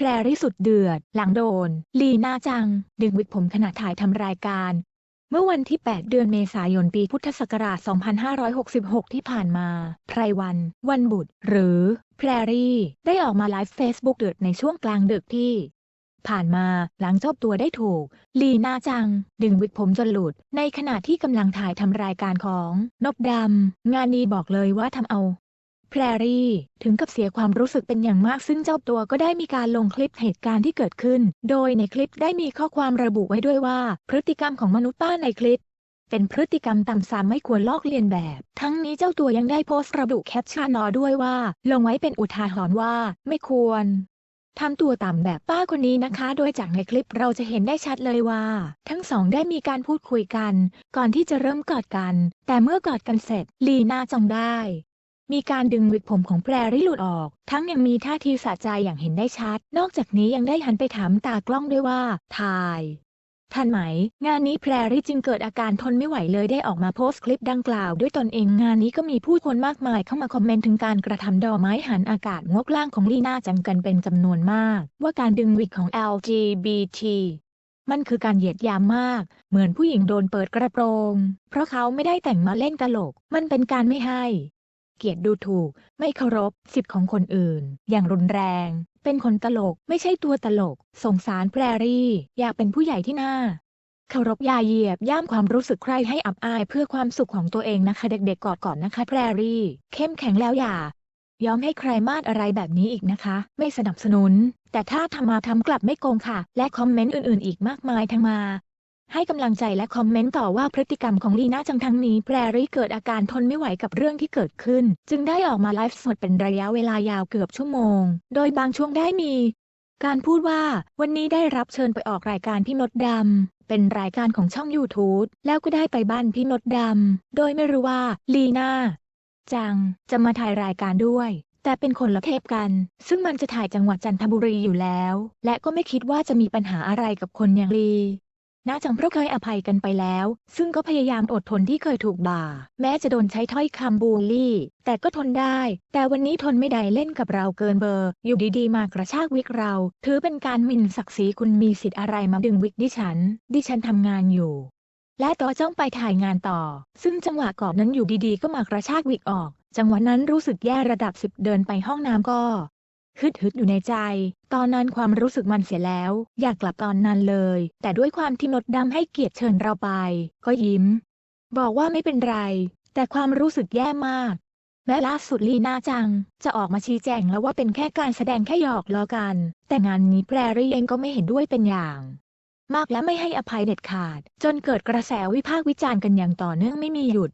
แพรรี่สุดเดือด หลังโดน ลีน่าจัง ดึงวิกผมขณะถ่ายทำรายการ เมื่อวันที่ 8 เดือนเมษายนปีพุทธศักราช 2566 ที่ผ่านมา ไพรวัน วันบุตร หรือ แพรรี่ ได้ออกมาไลฟ์เฟซบุ๊กเดือดในช่วงกลางดึกที่ ผ่านมาหลังจ้าตัวได้ถูก ลีน่าจัง ดึงวิกผมจนหลุด ในขณะที่กำลังถ่ายทำรายการของ นบดำ งานนี้บอกเลยว่าทำเอา แพรรี่ถึงกับเสียความรู้สึกเป็นอย่างมากซึ่งเจ้าตัวก็ได้มีการลงคลิปเหตุการณ์ที่เกิดขึ้น โดยในคลิปได้มีข้อความระบุไว้ด้วยว่า พฤติกรรมของมนุษย์ป้าในคลิป เป็นพฤติกรรมต่ำสามไม่ควรลอกเลียนแบบ ทั้งนี้เจ้าตัวยังได้โพสต์ระบุแคปชั่นนอด้วยว่า ลงไว้เป็นอุทาหรณ์ว่า ไม่ควรทำตัวต่ำแบบป้าคนนี้นะคะ โดยจากในคลิปเราจะเห็นได้ชัดเลยว่า ทั้งสองได้มีการพูดคุยกัน ก่อนที่จะเริ่มกอดกัน แต่เมื่อกอดกันเสร็จ ลีน่าจองได้ มีการดึงวิกผมของแพรรี่หลุดออก ทั้งยังมีท่าทีสะใจอย่างเห็นได้ชัด นอกจากนี้ยังได้หันไปถามตากล้องด้วยว่า ถ่ายทันไหม งานนี้แพรรี่จึงเกิดอาการทนไม่ไหวเลยได้ออกมาโพสต์คลิปดังกล่าวด้วยตนเองงานนี้ก็มีผู้คนมากมายเข้ามาคอมเมนต์ถึงการกระทำดอไม้หันอากาศงกล่างของลีน่าจังกันเป็นจำนวนมาก ว่าการดึงวิกของ LGBT มันคือการเหยียดยามมาก เหมือนผู้หญิงโดนเปิดกระโปรง เพราะเขาไม่ได้แต่งมาเล่นตลก มันเป็นการไม่ให้ เกียรติดูถูก ไม่เคารพสิทธิ์ของคนอื่น อย่างรุนแรง เป็นคนตลก ไม่ใช่ตัวตลก สงสารแพรรี่ อยากเป็นผู้ใหญ่ที่น่าเคารพยาเหยียบ ย่ามความรู้สึกใครให้อับอายเพื่อความสุขของตัวเองนะคะ เด็กๆกอดก่อนนะคะแพรรี่ เข้มแข็งแล้วอย่ายอมให้ใครมาดอะไรแบบนี้อีกนะคะ ไม่สนับสนุน แต่ถ้าทำมาทำกลับไม่โกงค่ะ และคอมเมนต์อื่นๆ อีกมากมายทั้งมา ให้กำลังใจและคอมเมนต์ต่อว่าพฤติกรรมของลีน่าจังทั้งนี้แพรรี่เกิดอาการทนไม่ไหวกับเรื่องที่เกิดขึ้น จึงได้ออกมาไลฟ์สดเป็นระยะเวลายาวเกือบชั่วโมง โดยบางช่วงได้มี การพูดว่าวันนี้ได้รับเชิญไปออกรายการพี่นดดำเป็นรายการของช่อง YouTube แล้วก็ได้ไปบ้านพี่นดดำโดยไม่รู้ว่าลีน่าจังจะมาถ่ายรายการด้วยแต่เป็นคนละเทปกัน ซึ่งมันจะถ่ายจังหวัดจันทบุรีอยู่แล้ว และก็ไม่คิดว่าจะมีปัญหาอะไรกับคนอย่างลี น่าจังเพราะเคยอภัยกันไปแล้ว ซึ่งก็พยายามอดทนที่เคยถูกด่า แม้จะโดนใช้ถ้อยคำบูลลี่ แต่ก็ทนได้ แต่วันนี้ทนไม่ได้เล่นกับเราเกินเบอร์ อยู่ดีๆ มากระชากวิกเรา ถือเป็นการหมิ่นศักดิ์ศรีคุณมีสิทธิ์อะไรมาดึงวิกดิฉัน ดิฉันทำงานอยู่และต่อจ้องไปถ่ายงานต่อ ซึ่งจังหวะก่อนนั้นอยู่ดีๆ ก็มากระชากวิกออก จังหวะนั้นรู้สึกแย่ระดับสิบเดินไปห้องน้ำก็ ฮึดฮึดอยู่ในใจ ตอนนั้นความรู้สึกมันเสียแล้ว อยากกลับตอนนั้นเลย แต่ด้วยความที่นดดำให้เกียรติเชิญเราไป ก็ยิ้ม บอกว่าไม่เป็นไร แต่ความรู้สึกแย่มาก แม้ล่าสุดลีน่าจัง จะออกมาชี้แจงแล้วว่าเป็นแค่การแสดงแค่หยอกล้อกัน แต่งานนี้แพรรี่เองก็ไม่เห็นด้วยเป็นอย่าง มากและไม่ให้อภัยเด็ดขาด จนเกิดกระแสวิพากษ์วิจารณ์กันอย่างต่อเนื่องไม่มีหยุด